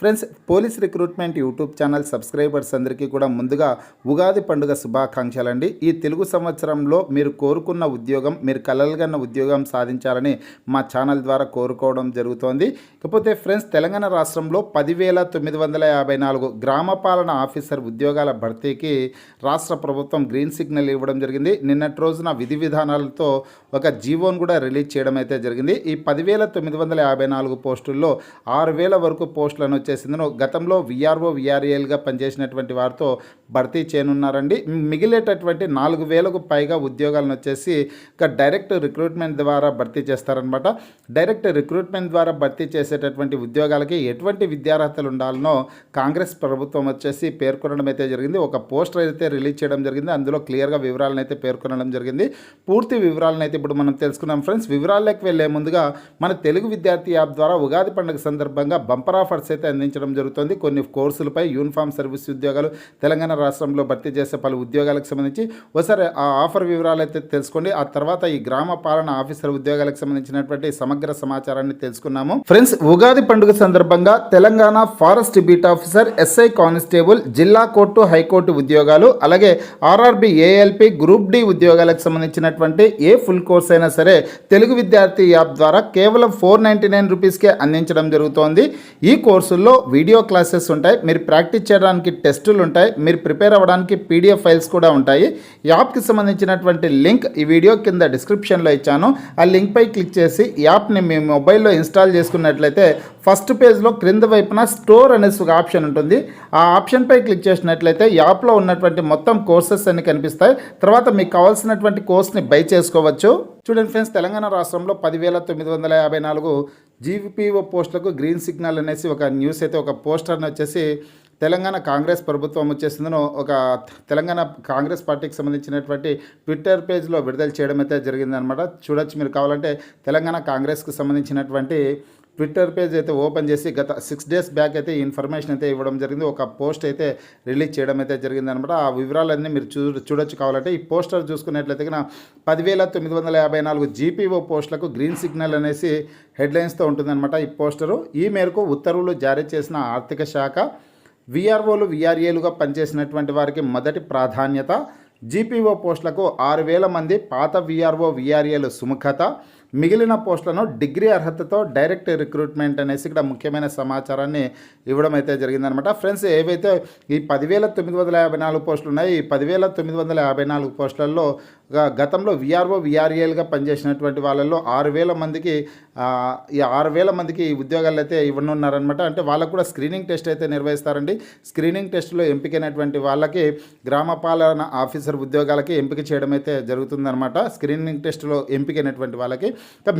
Friends police recruitment YouTube channel subscribers అందరికీ కూడా ముందుగా ఉగాది పండుగ శుభాకాంక్షలు అండి ఈ తెలుగు సంవత్సరంలో మీరు కోరుకున్న ఉద్యోగం మీరు కలలుగన్న ఉద్యోగం సాధించాలని మా ఛానల్ ద్వారా కోరుకోవడం జరుగుతోంది. ఇకపోతే ఫ్రెండ్స్ తెలంగాణ రాష్ట్రంలో పదివేల తొమ్మిది వందల యాభై నాలుగు గ్రామ పాలన ఆఫీసర్ ఉద్యోగాల భర్తీకి రాష్ట్ర ప్రభుత్వం గ్రీన్ సిగ్నల్ ఇవ్వడం జరిగింది. నిన్నటి రోజున విధి విధానాలతో ఒక జీవోను కూడా రిలీజ్ చేయడం అయితే జరిగింది. ఈ పదివేల తొమ్మిది వందల యాభై నాలుగు పోస్టుల్లో ఆరు వేల వరకు పోస్టులను వచ్చేసింది గతంలో విఆర్ఓ విఆర్ఏలుగా పనిచేసినటువంటి వారితో భర్తీ చేయనున్నారండి. మిగిలేటటువంటి నాలుగు వేలకు పైగా ఉద్యోగాలను వచ్చేసి ఇక డైరెక్ట్ రిక్రూట్మెంట్ ద్వారా భర్తీ చేస్తారనమాట డైరెక్ట్ రిక్రూట్మెంట్ ద్వారా భర్తీ చేసేటటువంటి ఉద్యోగాలకి ఎటువంటి విద్యార్హతలు ఉండాలనో కాంగ్రెస్ ప్రభుత్వం వచ్చేసి పేర్కొనడం అయితే జరిగింది. ఒక పోస్టర్ అయితే రిలీజ్ చేయడం జరిగింది. అందులో క్లియర్గా వివరాలను అయితే పేర్కొనడం జరిగింది. పూర్తి వివరాలను అయితే ఇప్పుడు మనం తెలుసుకున్నాం ఫ్రెండ్స్. వివరాల్లోకి వెళ్ళే ముందుగా మన తెలుగు విద్యార్థి యాప్ ద్వారా ఉగాది పండుగ సందర్భంగా బంపర్ ఆఫర్స్ అయితే అందించడం జరుగుతుంది. కొన్ని కోర్సులపై యూనిఫామ్ సర్వీస్ ఉద్యోగాలు తెలంగాణ రాష్ట్రంలో భర్తీ చేసే పలు ఉద్యోగాలకు సంబంధించి ఒకసారి ఆ ఆఫర్ వివరాలు అయితే తెలుసుకోండి. ఆ తర్వాత ఈ గ్రామ పాలన ఆఫీసర్ ఉద్యోగాలకు సంబంధించినటువంటి సమగ్ర సమాచారాన్ని తెలుసుకున్నాము. ఫ్రెండ్స్ ఉగాది పండుగ సందర్భంగా Telangana forest beat officer SI constable జిల్లా కోర్టు హైకోర్టు ఉద్యోగాలు అలాగే ఆర్ఆర్బి ఏఎల్పి గ్రూప్ డి ఉద్యోగాలకు సంబంధించినటువంటి ఏ ఫుల్ కోర్స్ అయినా సరే తెలుగు విద్యార్థి యాప్ ద్వారా కేవలం ఫోర్ నైంటీ నైన్ రూపీస్కే అందించడం జరుగుతోంది. ఈ కోర్సులు కోర్సుల్లో వీడియో క్లాసెస్ ఉంటాయి మీరు ప్రాక్టీస్ చేయడానికి టెస్టులు ఉంటాయి మీరు ప్రిపేర్ అవ్వడానికి పీడిఎఫ్ ఫైల్స్ కూడా ఉంటాయి. యాప్కి సంబంధించినటువంటి లింక్ ఈ వీడియో కింద డిస్క్రిప్షన్లో ఇచ్చాను. ఆ లింక్పై క్లిక్ చేసి యాప్ని మీ మొబైల్లో ఇన్స్టాల్ చేసుకున్నట్లయితే ఫస్ట్ పేజ్లో క్రింద వైపున స్టోర్ అనేసి ఒక ఆప్షన్ ఉంటుంది. ఆ ఆప్షన్పై క్లిక్ చేసినట్లయితే యాప్లో ఉన్నటువంటి మొత్తం కోర్సెస్ అన్ని కనిపిస్తాయి. తర్వాత మీకు కావాల్సినటువంటి కోర్స్ని బై చేసుకోవచ్చు. చూడండి ఫ్రెండ్స్ తెలంగాణ రాష్ట్రంలో పదివేల తొమ్మిది వందల యాభై నాలుగు జీపీఓ పోస్టులకు గ్రీన్ సిగ్నల్ అనేసి ఒక న్యూస్ అయితే ఒక పోస్టర్ని వచ్చేసి తెలంగాణ కాంగ్రెస్ ప్రభుత్వం వచ్చేసిందను ఒక తెలంగాణ కాంగ్రెస్ పార్టీకి సంబంధించినటువంటి ట్విట్టర్ పేజ్లో విడుదల చేయడం అయితే జరిగిందనమాట. చూడొచ్చు మీరు కావాలంటే తెలంగాణ కాంగ్రెస్కి సంబంధించినటువంటి ట్విట్టర్ పేజ్ అయితే ఓపెన్ చేసి గత సిక్స్ డేస్ బ్యాక్ అయితే ఈ ఇన్ఫర్మేషన్ అయితే ఇవ్వడం జరిగింది. ఒక పోస్ట్ అయితే రిలీజ్ చేయడం అయితే జరిగిందనమాట ఆ వివరాలన్నీ మీరు చూ చూడొచ్చు కావాలంటే. ఈ పోస్టర్ చూసుకున్నట్లయితే కనుక పదివేల తొమ్మిది వందల యాభై నాలుగు జీపీఓ పోస్టులకు గ్రీన్ సిగ్నల్ అనేసి హెడ్లైన్స్తో ఉంటుందన్నమాట ఈ పోస్టరు. ఈ మేరకు ఉత్తర్వులు జారీ చేసిన ఆర్థిక శాఖ విఆర్ఓలు విఆర్ఏలుగా పనిచేసినటువంటి వారికి మొదటి ప్రాధాన్యత జీపీఓ పోస్టులకు ఆరు వేల మంది పాత విఆర్ఓ విఆర్ఏలు సుముఖత మిగిలిన పోస్టులను డిగ్రీ అర్హతతో డైరెక్ట్ రిక్రూట్మెంట్ అనేసి ఇక్కడ ముఖ్యమైన సమాచారాన్ని ఇవ్వడం అయితే జరిగిందనమాట. ఫ్రెండ్స్ ఏవైతే ఈ పదివేల తొమ్మిది వందల యాభై నాలుగు పోస్టులు ఉన్నాయి ఈ పదివేల తొమ్మిది వందల యాభై నాలుగు పోస్టులలో గతంలో విఆర్ఓ విఆర్ఏలుగా పనిచేసినటువంటి వాళ్ళల్లో ఆరు వేల మందికి ఈ ఆరు వేల మందికి ఉద్యోగాలు అయితే ఇవ్వనున్నారనమాట అంటే వాళ్ళకు కూడా స్క్రీనింగ్ టెస్ట్ అయితే నిర్వహిస్తారండి. స్క్రీనింగ్ టెస్ట్లో ఎంపికైనటువంటి వాళ్ళకి గ్రామ పాలన ఆఫీసర్ ఉద్యోగాలకి ఎంపిక చేయడం అయితే జరుగుతుందనమాట స్క్రీనింగ్ టెస్ట్లో ఎంపికైనటువంటి వాళ్ళకి.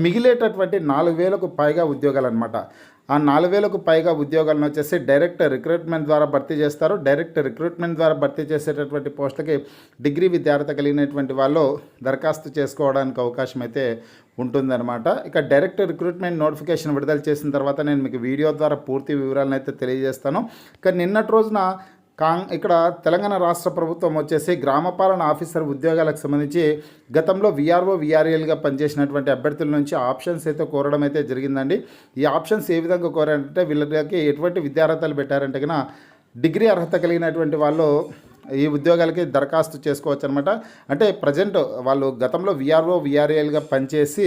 మిగిలేటటువంటి నాలుగు వేలకు పైగా ఉద్యోగాలు అనమాట ఆ నాలుగు వేలకు పైగా ఉద్యోగాలను వచ్చేసి డైరెక్ట్ రిక్రూట్మెంట్ ద్వారా భర్తీ చేస్తారు. డైరెక్ట్ రిక్రూట్మెంట్ ద్వారా భర్తీ చేసేటటువంటి పోస్టులకి డిగ్రీ విద్యార్థి కలిగినటువంటి వాళ్ళు దరఖాస్తు చేసుకోవడానికి అవకాశం అయితే ఉంటుందన్నమాట. ఇక డైరెక్ట్ రిక్రూట్మెంట్ నోటిఫికేషన్ విడుదల చేసిన తర్వాత నేను మీకు వీడియో ద్వారా పూర్తి వివరాలను అయితే తెలియజేస్తాను. ఇక నిన్నటి రోజున కాంగ్ ఇక్కడ తెలంగాణ రాష్ట్ర ప్రభుత్వం వచ్చేసి గ్రామపాలన ఆఫీసర్ ఉద్యోగాలకు సంబంధించి గతంలో విఆర్ఓ విఆర్ఏలుగా పనిచేసినటువంటి అభ్యర్థుల నుంచి ఆప్షన్స్ అయితే కోరడం అయితే జరిగిందండి. ఈ ఆప్షన్స్ ఏ విధంగా కోరారంటే వీళ్ళకి ఎటువంటి విద్యార్హతలు పెట్టారంటే కన్నా డిగ్రీ అర్హత కలిగినటువంటి వాళ్ళు ఈ ఉద్యోగాలకి దరఖాస్తు చేసుకోవచ్చు అనమాట అంటే ప్రజెంట్ వాళ్ళు గతంలో విఆర్ఓ విఆర్ఏలుగా పనిచేసి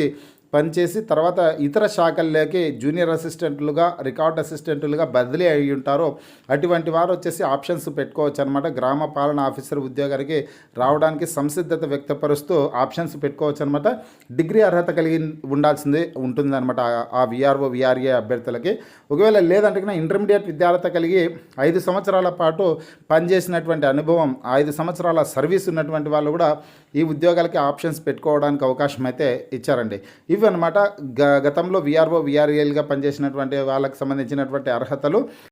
పనిచేసి తర్వాత ఇతర శాఖల్లోకి జూనియర్ అసిస్టెంట్లుగా రికార్డ్ అసిస్టెంట్లుగా బదిలీ అయి ఉంటారో అటువంటి వారు వచ్చేసి ఆప్షన్స్ పెట్టుకోవచ్చు అనమాట గ్రామ పాలన ఆఫీసర్ ఉద్యోగానికి రావడానికి సంసిద్ధత వ్యక్తపరుస్తూ ఆప్షన్స్ పెట్టుకోవచ్చు అనమాట డిగ్రీ అర్హత కలిగి ఉండాల్సింది ఉంటుందన్నమాట ఆ- ఆ విఆర్ఓ విఆర్ఏ అభ్యర్థులకి. ఒకవేళ లేదంటే కన్నా ఇంటర్మీడియట్ విద్యార్హత కలిగి ఐదు సంవత్సరాల పాటు పనిచేసినటువంటి అనుభవం ఐదు సంవత్సరాల సర్వీస్ ఉన్నటువంటి వాళ్ళు కూడా ఈ ఉద్యోగాలకి ఆప్షన్స్ పెట్టుకోవడానికి అవకాశం అయితే ఇచ్చారండి. ఇవి అనమాట గ గతంలో విఆర్ఓ విఆర్ఏలుగా పనిచేసినటువంటి వాళ్ళకి సంబంధించినటువంటి అర్హతలు.